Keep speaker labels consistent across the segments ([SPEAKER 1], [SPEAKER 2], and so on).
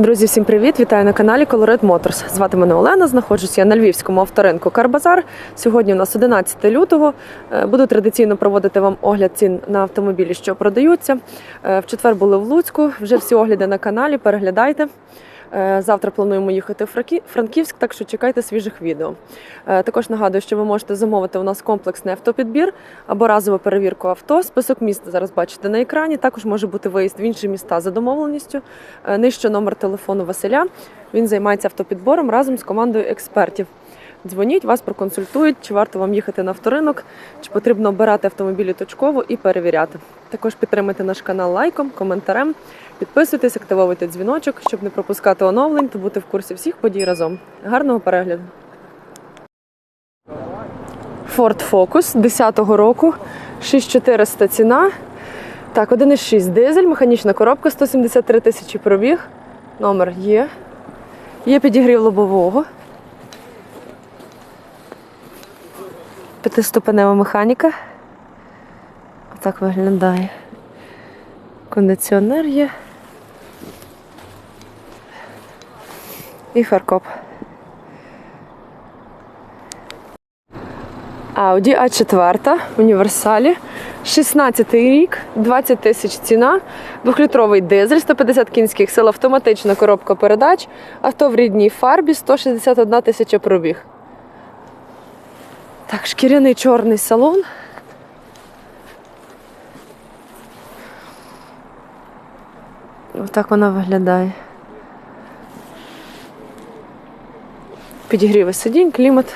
[SPEAKER 1] Друзі, всім привіт! Вітаю на каналі Colored Motors. Звати мене Олена. Знаходжусь я на львівському авторинку Карбазар. Сьогодні у нас 11 лютого. Е, Буду традиційно проводити вам огляд цін на автомобілі, що продаються. Е, В четвер були в Луцьку. Вже всі огляди на каналі. Переглядайте. Е, Завтра плануємо їхати в Франківськ, так що чекайте свіжих відео. Е, Також нагадую, що ви можете замовити у нас комплексний автопідбір або разову перевірку авто. Список міст зараз бачите на екрані. Також може бути виїзд в інші міста за домовленістю. Е, Нижче номер телефону Василя. Він займається автопідбором разом з командою експертів. Дзвоніть, вас проконсультують, чи варто вам їхати на авторинок, чи потрібно обирати автомобілі точково і перевіряти. Також підтримайте наш канал лайком, коментарем, підписуйтесь, активовуйте дзвіночок, щоб не пропускати оновлень та бути в курсі всіх подій разом. Гарного перегляду! Ford Focus 10-го року, 6400 ціна. Так, 1,6 дизель, механічна коробка, 173 тисячі пробіг. Номер є. Є підігрів лобового. П'ятиступенева механіка. Отак виглядає. Кондиціонер є. І фаркоп. Audi A4 універсалі. 16 рік, 20 тисяч ціна, двохлітровий дизель, 150 кінських сил, автоматична коробка передач, авто в рідній фарбі, 161 тисяча пробіг. Так, шкіряний чорний салон. Отак вона виглядає. Підігріви сидінь, клімат.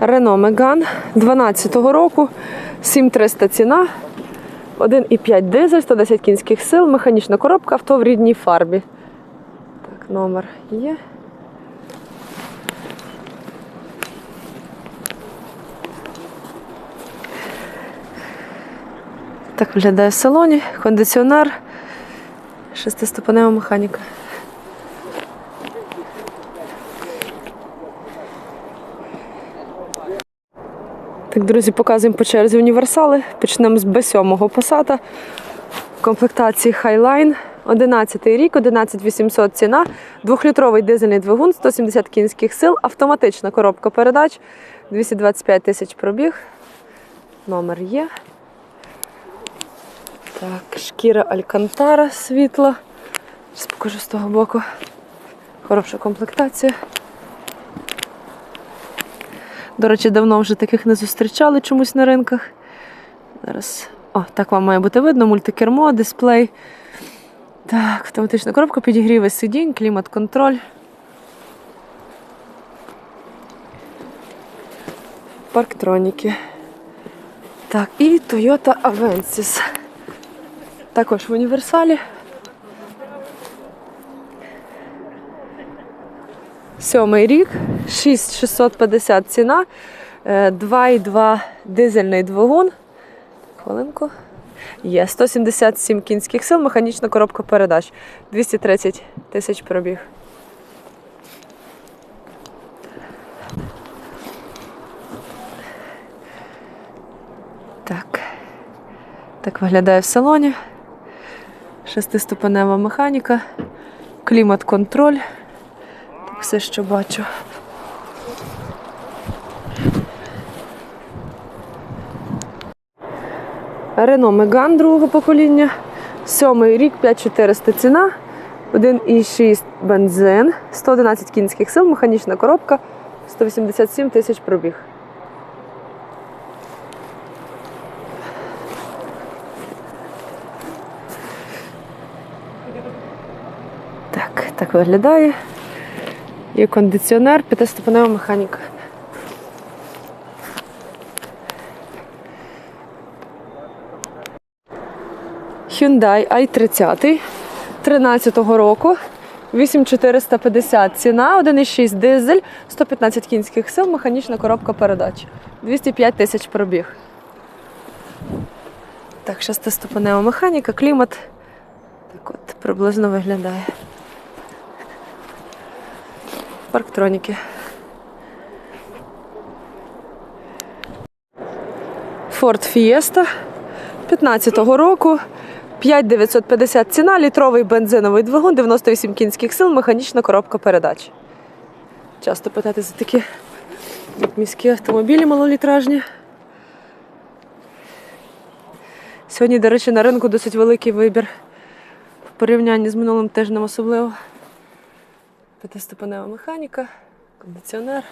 [SPEAKER 1] Рено Меган 12-го року, 7300 ціна, 1,5 дизель, 110 кінських сил, механічна коробка, авто в рідній фарбі. Так, номер є. Так виглядає в салоні, кондиціонер, шестиступенева механіка. Так, друзі, показуємо по черзі універсали. Почнемо з Б7 Passat. Комплектації Highline. 11 рік, 11800 ціна, двохлітровий дизельний двигун, 170 кінських сил, автоматична коробка передач, 225 тисяч пробіг. Номер є. Так, шкіра Алькантара світла. Зараз покажу з того боку. Хороша комплектація. До речі, давно вже таких не зустрічали чомусь на ринках. Зараз. О, так вам має бути видно, мультикермо, дисплей. Так, автоматична коробка, підігріви сидінь, клімат-контроль. Парктроніки. Так, і Toyota Avensis. Також в універсалі. Сьомий рік, 6650 ціна, е, 2,2 дизельний двигун. Хвилинку. Є 177 кінських сил, механічна коробка передач, 230 тисяч пробіг. Так. Так виглядає в салоні. Шестиступенева механіка, клімат-контроль. Все, що бачу. Рено Меган другого покоління. Сьомий рік, 5400 ціна. 1,6 бензин, 111 кінських сил, механічна коробка, 187 тисяч пробіг. Так, виглядає. Є кондиціонер, п'ятиступенева механіка. Hyundai i30 13-го року. 8450 ціна, 1,6 дизель, 115 кінських сил, механічна коробка передач. 205 тисяч пробіг. Так, шестиступенева механіка, клімат. Так от приблизно виглядає. Парктроніки. Ford Fiesta 15-го року. 5950 ціна, літровий бензиновий двигун, 98 кінських сил, механічна коробка передач. Часто питати за такі міські автомобілі малолітражні. Сьогодні, до речі, на ринку досить великий вибір. В порівнянні з минулим тижнем особливо. П'ятиступенева механіка, кондиціонер.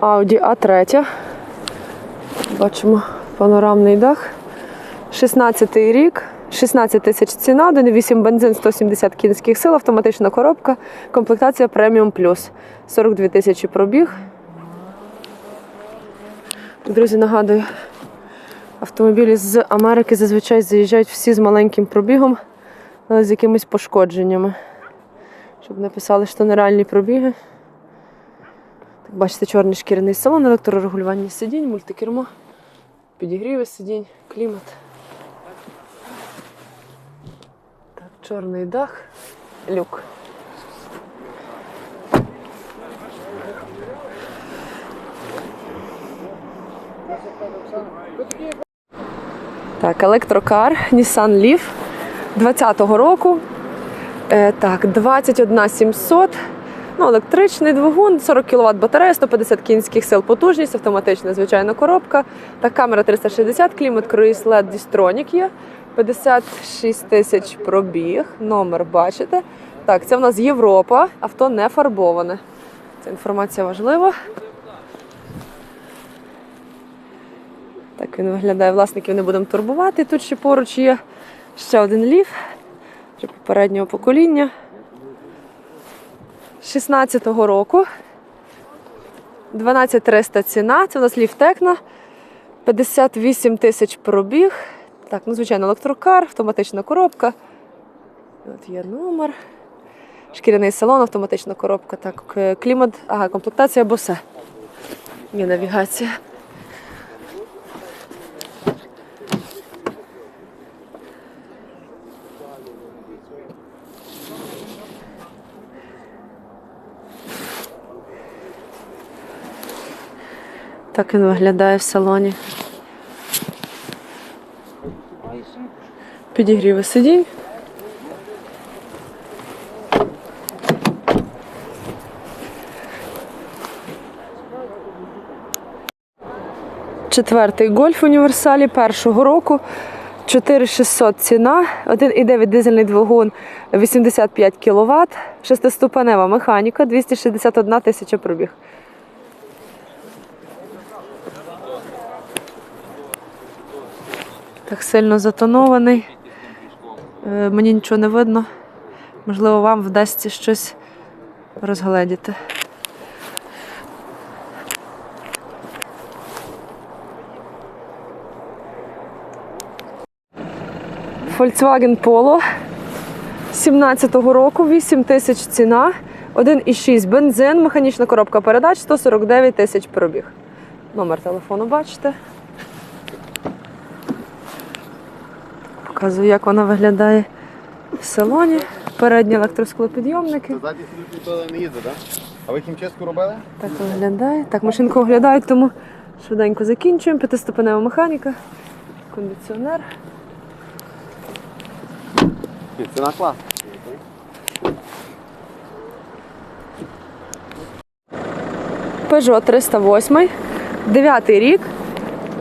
[SPEAKER 1] Audi A3. Бачимо панорамний дах. 16 й рік, 16 тисяч ціна, 1,8 бензин, 170 кінських сил, автоматична коробка, комплектація преміум плюс. 42 тисячі пробіг. Друзі, нагадую, автомобілі з Америки зазвичай заїжджають всі з маленьким пробігом, але з якимись пошкодженнями. Щоб не писали, що нереальні пробіги. Так, бачите, чорний шкіряний салон, електрорегулювання сидінь, мультикермо, підігріви сидінь, клімат. Так, чорний дах, люк. Так, електрокар Nissan Leaf 20-го року. Е, так, 21 700. Ну, електричний двигун, 40 кВт батарея, 150 кінських сил потужність, автоматична звичайна коробка. та камера 360, клімат, круїз, LED, дістронік є. 56 тисяч пробіг. Номер бачите. Так, це в нас Європа, авто не фарбоване. Ця інформація важлива. Так він виглядає, власників не будемо турбувати. Тут ще поруч є ще один ліф вже попереднього покоління. 16-го року. 12300 ціна. Це у нас ліф Текна. 58 тисяч пробіг. Так, ну, звичайно, електрокар, автоматична коробка. От є номер. Шкіряний салон, автоматична коробка. Так, клімат, ага, комплектація босе. Є навігація. Так він виглядає в салоні. Підігріви сидінь. Четвертий гольф універсалі першого року. 4600 ціна, 1,9 дизельний двигун, 85 кВт, шестиступенева механіка, 261 тисяча пробіг. Так сильно затонований. Е, Мені нічого не видно. Можливо, вам вдасться щось розгледіти. Volkswagen Polo 17-го року, 8 тисяч ціна, 1,6 бензин, механічна коробка передач, 149 тисяч пробіг. Номер телефону бачите. Показую, як вона виглядає в салоні. Передні електросклопідйомники.
[SPEAKER 2] Ззаді сюди не їздить, так? А ви хімчистку робили?
[SPEAKER 1] Так виглядає. Так, машинку оглядають, тому швиденько закінчуємо. П'ятиступенева механіка, кондиціонер.
[SPEAKER 2] Ціна клас.
[SPEAKER 1] Peugeot 308, 9 рік,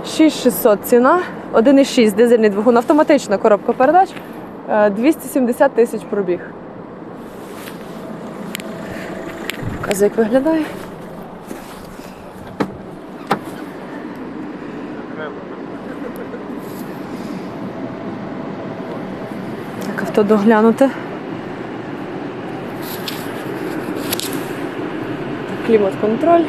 [SPEAKER 1] 6600 ціна, 1,6 дизельний двигун, автоматична коробка передач, е, 270 тисяч пробіг. Показую, як виглядає. Так, авто доглянути. Клімат-контроль.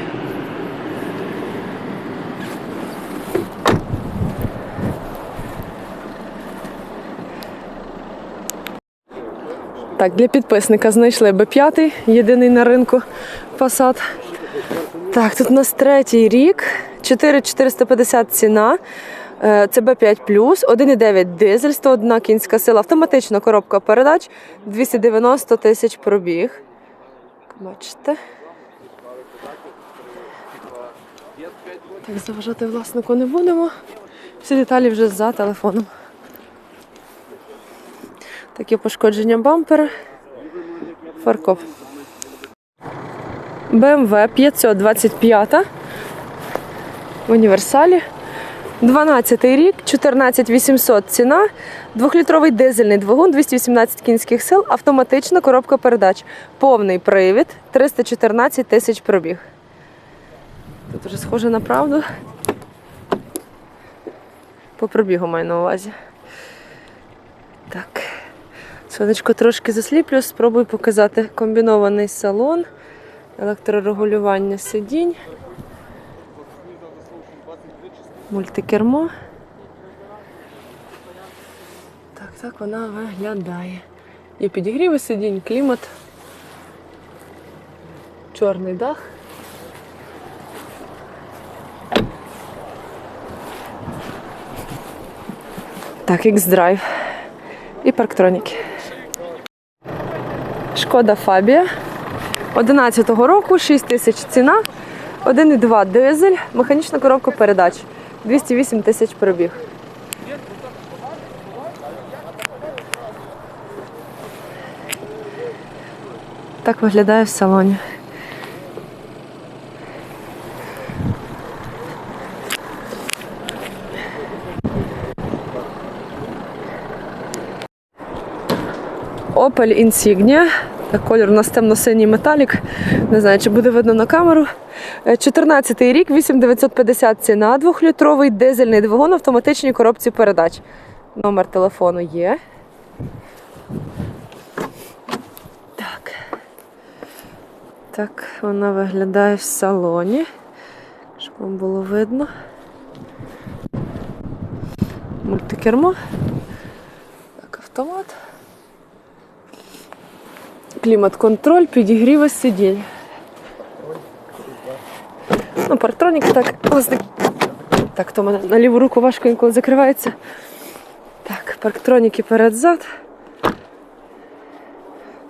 [SPEAKER 1] Так, для підписника знайшли Б5, єдиний на ринку Passat. Так, тут у нас третій рік, 4450 ціна. Е, Це Б5 1,9 дизель, 101 кінська сила, автоматична коробка передач, 290 тисяч пробіг. Бачите? Так, заважати власнику не будемо. Всі деталі вже за телефоном. Таке пошкодження бампера. Фаркоп. BMW 525 в універсалі. 12 рік, 14 800 ціна, двохлітровий дизельний двигун, 218 кінських сил, автоматична коробка передач, повний привід, 314 тисяч пробіг. Тут вже схоже на правду. По пробігу маю на увазі. Так. Сонечко трошки засліплю, спробую показати комбінований салон, електрорегулювання сидінь, мультикермо. Так, так вона виглядає. Є підігріви сидінь, клімат, чорний дах. Так, X-Drive і парктроніки. Шкода Фабія. 11-го року, 6 тисяч ціна, 1,2 дизель, механічна коробка передач, 208 тисяч пробіг. Так виглядає в салоні. Opel Insignia. Колір у нас темно-синій металік. Не знаю, чи буде видно на камеру. 14-й рік, 8950 ціна, двохлітровий дизельний двигун автоматичній коробці передач. Номер телефону є. Так. Так, вона виглядає в салоні. Щоб вам було видно. Мультикермо. Так, автомат. Клімат-контроль, підігріви сидінь. Ну, парктроніки так, власне. Так, то мене на ліву руку важко інколи закривається. Так, парктроніки перед-зад.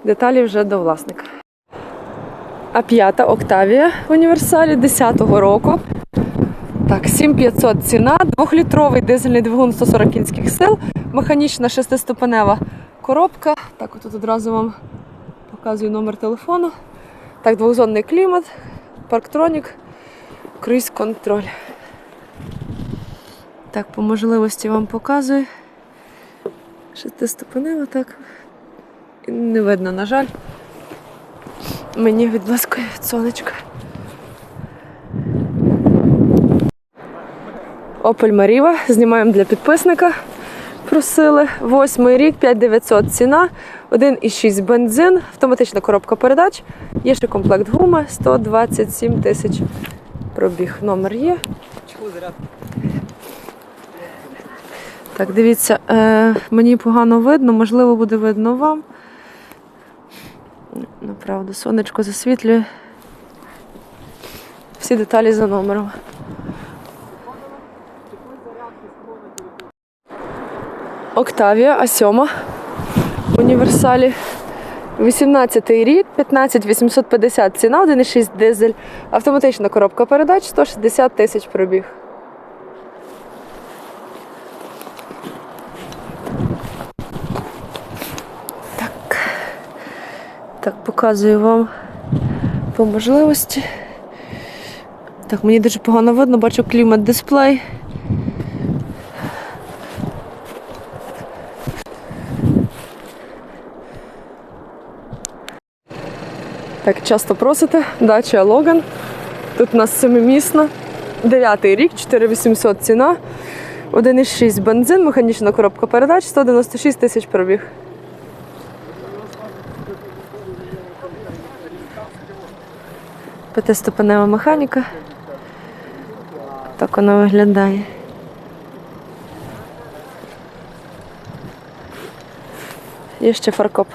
[SPEAKER 1] Деталі вже до власника. А п'ята Октавія в універсалі 10-го року. Так, 7500 ціна, двохлітровий дизельний двигун 140 кінських сил, механічна шестиступенева коробка. Так, отут одразу вам показую номер телефону. Так, двохзонний клімат, парктронік, круїз-контроль. Так, по можливості вам показую. Шестиступенева, так. Не видно, на жаль. Мені відблискує від сонечка. Opel Mariva. Знімаємо для підписника. Просили. Восьмий рік, 5900 ціна, 1,6 бензин, автоматична коробка передач. Є ще комплект гуми, 127 тисяч пробіг. Номер є. Так, дивіться, е, мені погано видно, можливо, буде видно вам. Направду, сонечко засвітлює. Всі деталі за номером. Октавія А7 універсалі. 18 рік, 15 850 ціна, 1,6 дизель, автоматична коробка передач, 160 тисяч пробіг. Так. Так, показую вам по можливості. Так, мені дуже погано видно, бачу клімат дисплей. Так, часто просите, дача Логан. Тут у нас семимісна. Дев'ятий рік, 4800 ціна. 1,6 бензин, механічна коробка передач, 196 тисяч пробіг. П'ятиступенева механіка. Так вона виглядає. Є ще фаркоп.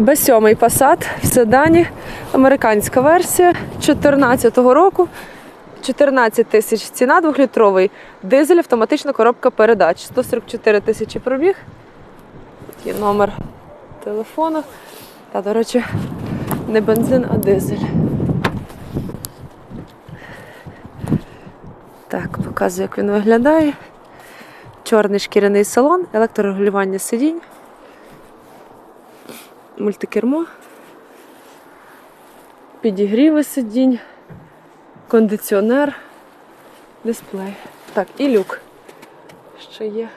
[SPEAKER 1] Б7 Passat в седані, американська версія 2014 року. 14 тисяч ціна, двохлітровий дизель, автоматична коробка передач. 144 тисячі пробіг. Є номер телефону. Та, до речі, не бензин, а дизель. Так, показую, як він виглядає. Чорний шкіряний салон, електрорегулювання сидінь, мультикермо, підігріви сидінь, кондиціонер, дисплей. Так, і люк. Ще є.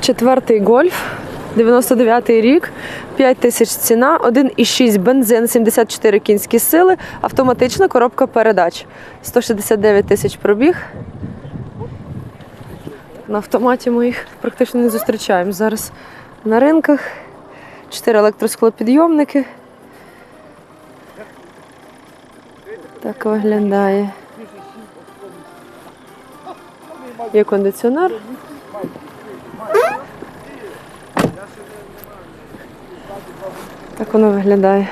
[SPEAKER 1] Четвертий гольф, 99-й рік, 5 тисяч ціна, 1,6 бензин, 74 кінські сили, автоматична коробка передач. 169 тисяч пробіг. На автоматі ми їх практично не зустрічаємо зараз на ринках. 4 електросклопідйомники. Так виглядає. Є кондиціонер. Так воно виглядає.